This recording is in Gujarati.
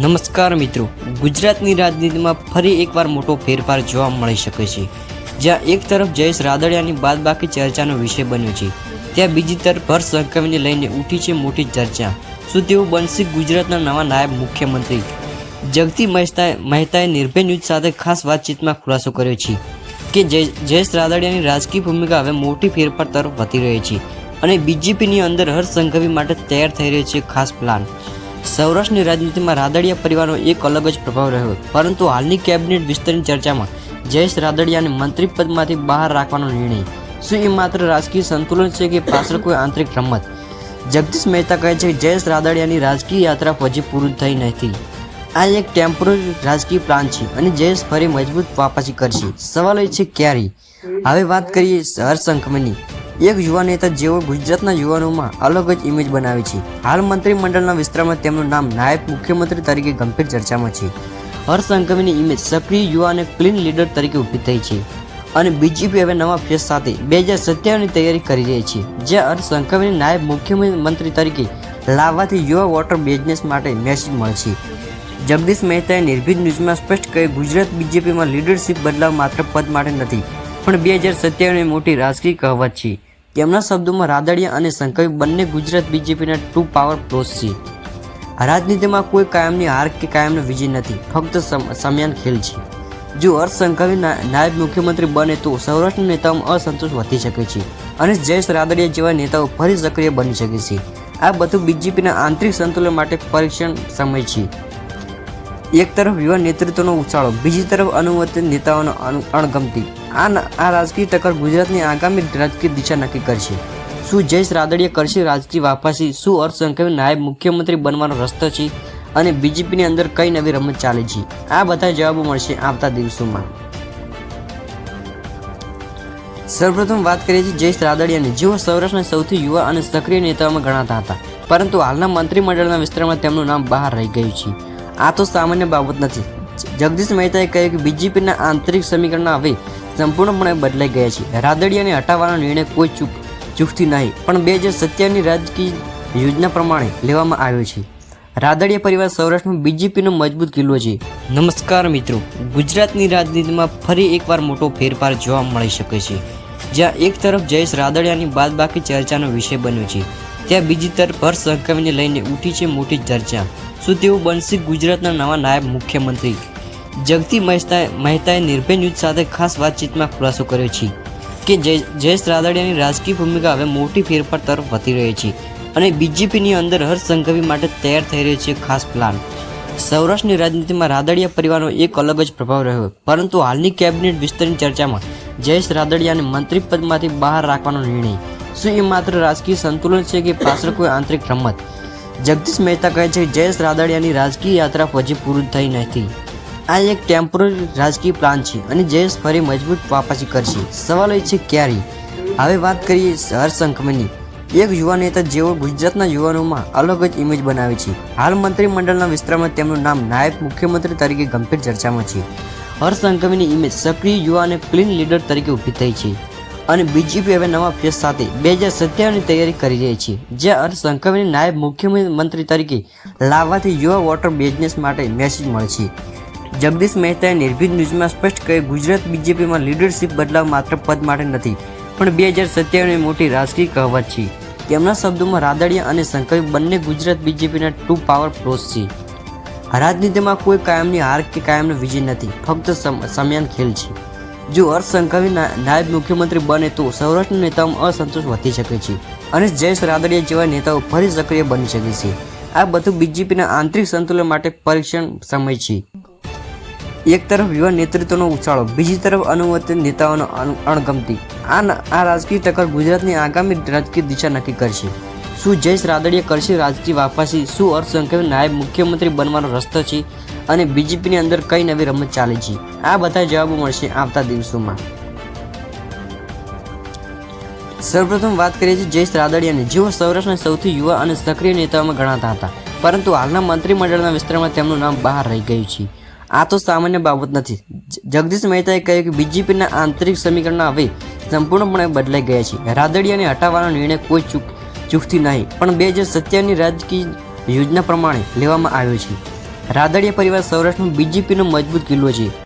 નમસ્કાર મિત્રો, ગુજરાતની રાજનીતિમાં ફરી એકવાર મોટો ફેરફાર જોવા મળી શકે છે. જ્યાં એક તરફ જયેશ રાદડિયાની બાદબાકી ચર્ચાનો વિષય બન્યો છે, ત્યાં બીજી તરફ હર્ષ સંઘવીને લઈને ઉઠી છે મોટી ચર્ચા, શું તેઓ બનશે ગુજરાતના નવા નાયબ મુખ્યમંત્રી? જગતી મહેતા મહેતાએ નિર્ભય ન્યૂઝ સાથે ખાસ વાતચીતમાં ખુલાસો કર્યો છે કે જય- જયેશ રાદડિયાની રાજકીય ભૂમિકા હવે મોટી ફેરફાર તરફ વધી રહી છે અને બીજેપીની અંદર હર્ષ સંઘવી માટે તૈયાર થઈ રહ્યો છે ખાસ પ્લાન. સૌરાષ્ટ્રની રાજનીતિમાં રાદડિયા પરિવારનો એક અલગ જ પ્રભાવ રહ્યો. પરંતુ હાલની કેબિનેટ વિસ્તરની ચર્ચામાં જયેશ રાદડિયાને મંત્રી પદમાંથી બહાર રાખવાનો નિર્ણય. શું એ માત્ર રાજકીય સંતુલન છે કે પાછળ કોઈ આંતરિક રમત? જગદીશ મહેતા કહે છે કે જયેશ રાદડિયાની રાજકીય યાત્રા હજી પૂરી થઈ નથી. આ એક ટેમ્પરરી રાજકીય પ્લાન છે અને જયેશ ફરી મજબૂત વાપસી કરશે. સવાલ એ છે, ક્યારે? હવે વાત કરીએ હર્ષ સંઘવીની. એક યુવા નેતા જેઓ ગુજરાતના યુવાનોમાં અલગ જ ઇમેજ બનાવે છે. હાલ મંત્રીમંડળના વિસ્તારમાં તેમનું નામ નાયબ મુખ્યમંત્રી તરીકે ગંભીર ચર્ચામાં છે. હર્ષ સંઘવીની ઇમેજ સક્રિય યુવા અને ક્લીન લીડર તરીકે ઊભી થઈ છે. અને બીજેપી હવે નવા ફેસ સાથે બે હજાર સત્યાવીસની તૈયારી કરી રહી છે. જ્યાં હર્ષ સંઘવીને નાયબ મુખ્યમંત્રી તરીકે લાવવાથી યુવા વોટર બિઝનેસ માટે મેસેજ મળશે જગદીશ મહેતાએ નિર્ભીત ન્યૂઝમાં સ્પષ્ટ કહ્યું, ગુજરાત બીજેપીમાં લીડરશિપ બદલાવ માત્ર પદ માટે નથી, પણ બે હજાર સત્યાવીસની મોટી રાજકીય કહેવત છે. તેમના શબ્દોમાં રાદડિયા અને સંકવી બંને ગુજરાત બીજેપીના ટુ પાવર પ્લોસ છે. રાજનીતિમાં કોઈ કાયમની હાર કે કાયમનો વિજય નથી, ફક્ત સમ- સમયાન ખેલ છે. જો હર્ષ સંઘવી નાયબ મુખ્યમંત્રી બને તો સૌરાષ્ટ્ર નેતાઓમાં અસંતોષ વધી શકે છે અને જયેશ રાદડિયા જેવા નેતાઓ ફરી સક્રિય બની શકે છે. આ બધું બીજેપીના આંતરિક સંતુલન માટે પરીક્ષણ સમય છે. એક તરફ યુવા નેતૃત્વનો ઉછાળો, બીજી તરફ અનુમતિ નેતાઓનો અણગમતી આ આ રાજકીય ટક્કર ગુજરાતની આગામી રાજકીય દિશા નક્કી કરશે. શું જયેશ રાદડીયા કરશે રાજકીય વાપસી? શું અર્થ સંઘવી નાયબ મુખ્યમંત્રી બનવાનો રસ્તો છે? અને બીજેપીની અંદર કઈ નવી રમત ચાલે છે? આ બધા જવાબો મળશે આવતા દિવસોમાં. સર્વપ્રથમ વાત કરીએ છીએ જયેશ રાદડિયાની. જેઓ સૌરાષ્ટ્રના સૌથી યુવા અને સક્રિય નેતાઓમાં ગણાતા હતા. પરંતુ હાલના મંત્રીમંડળના વિસ્તારમાં તેમનું નામ બહાર રહી ગયું છે. આ તો સામાન્ય બાબત નથી. જગદીશ મહેતાએ કહ્યું કે બીજેપીના આંતરિક સમીકરણ હવે સંપૂર્ણપણે બદલાઈ ગયા છે. રાદડિયાને હટાવવાનો નિર્ણય કોઈ ચૂક, ચૂકતી નહીં, પણ બે હજાર સત્યાની રાજકીય યોજના પ્રમાણે લેવામાં આવ્યો છે. રાદડિયા પરિવાર સૌરાષ્ટ્રમાં બીજેપીનો મજબૂત કિલ્લો છે. નમસ્કાર મિત્રો, ગુજરાતની રાજનીતિમાં ફરી એકવાર મોટો ફેરફાર જોવા મળી શકે છે. જ્યાં એક તરફ જયેશ રાદડિયાની બાદબાકી ચર્ચાનો વિષય બન્યો છે, ત્યાં બીજી તરફ હર્ષ સંકવીને લઈને ઉઠી છે મોટી ચર્ચા. શું તેઓ બનશે ગુજરાતના નવા નાયબ મુખ્યમંત્રી? જગતી મહેતાએ મહેતાએ નિર્ભય ન્યૂઝ સાથે ખાસ વાતચીતમાં ખુલાસો કર્યો છે કે જય- જયેશ રાદડિયાની રાજકીય ભૂમિકા હવે મોટી ફેરફાર તરફ વધી રહી છે અને બીજેપીની અંદર હર્ષ સંઘવી માટે તૈયાર થઈ રહ્યો છે ખાસ પ્લાન. સૌરાષ્ટ્રની રાજનીતિમાં રાદડિયા પરિવારનો એક અલગ જ પ્રભાવ રહ્યો પરંતુ હાલની કેબિનેટ વિસ્તરની ચર્ચામાં જયેશ રાદડિયાને મંત્રી પદમાંથી બહાર રાખવાનો નિર્ણય. શું એ માત્ર રાજકીય સંતુલન છે કે પાછળ કોઈ આંતરિક રમત? જગદીશ મહેતા કહે છે, જયેશ રાદડિયાની રાજકીય યાત્રા હજી પૂરી થઈ નથી. આ એક ટેમ્પરરી રાજકીય પ્લાન છે અને જયેશ ફરી મજબૂત વાપસી કરશે. સવાલ એ છે ક્યારે? હવે વાત કરીએ હર્ષંકમની એક યુવા નેતા જેઓ ગુજરાતના યુવાનોમાં અલગ જ ઇમેજ બનાવે છે. હાલ મંત્રીમંડળના વિસ્તારમાં તેમનું નામ નાયબ મુખ્યમંત્રી તરીકે ગંભીર ચર્ચામાં છે. હર્ષ સંઘવીની ઇમેજ સક્રિય યુવા અને ક્લીન લીડર તરીકે ઊભી થઈ છે. અને બીજેપી હવે નવા ફેસ સાથે બે હજાર સત્યાવીસની તૈયારી કરી રહી છે. જ્યાં હર્ષ સંઘવીને નાયબ મુખ્યમંત્રી તરીકે લાવવાથી યુવા વોટર બિઝનેસ માટે મેસેજ મળશે જગદીશ મહેતાએ નિર્ભીડ ન્યૂઝમાં સ્પષ્ટ કહ્યું, ગુજરાત બીજેપીમાં લીડરશિપ બદલાવ માત્ર પદ માટે નથી, પણ બે હજાર સત્યાવીસની મોટી રાજકીય કહેવત છે. તેમના શબ્દોમાં રાદડિયા અને સંકલ્પ બંને ગુજરાત બીજેપીના ટુ પાવર પ્લોસ છે. રાજનીતિમાં કોઈ કાયમની હાર કે કાયમનો વિજય નથી, ફક્ત સમ- સમયાન ખેલ છે. જો હર્ષ નાયબ મુખ્યમંત્રી બને તો સૌરાષ્ટ્રના નેતાઓમાં અસંતોષ વધી શકે છે અને જયેશ રાદડિયા જેવા નેતાઓ ફરી સક્રિય બની શકે છે. આ બધું બીજેપીના આંતરિક સંતુલન માટે પરીક્ષણ સમય છે. એક તરફ યુવા નેતૃત્વનો ઉછાળો, બીજી તરફ અનુમતિ નેતાઓનો અણગમતી. આ આ રાજકીય ટક્કર ગુજરાતની આગામી રાજકીય દિશા નક્કી કરશે. શું જયેશ રાદડીએ કરશે રાજકીય વાપસી? શું અર્થ સંઘવી નાયબ મુખ્યમંત્રી બનવાનો રસ્તો છે? અને બીજેપીની અંદર કઈ નવી રમત ચાલે છે? આ બધા જવાબો મળશે આવતા દિવસોમાં. સૌપ્રથમ વાત કરીએ છીએ જયેશ રાદડિયાની, જેઓ સૌરાષ્ટ્રના સૌથી યુવા અને સક્રિય નેતાઓમાં ગણાતા હતા. પરંતુ હાલના મંત્રીમંડળના વિસ્તારમાં તેમનું નામ બહાર રહી ગયું છે. આ તો સામાન્ય બાબત નથી. જગદીશ મહેતાએ કહ્યું કે બીજેપીના આંતરિક સમીકરણ હવે સંપૂર્ણપણે બદલાઈ ગયા છે. રાદડિયાને હટાવવાનો નિર્ણય કોઈ ચૂક ચૂકથી નહીં, પણ બે હજાર સત્યાની રાજકીય યોજના પ્રમાણે લેવામાં આવ્યો છે. રાદડિયા પરિવાર સૌરાષ્ટ્રનું બીજેપીનો મજબૂત કિલ્લો છે.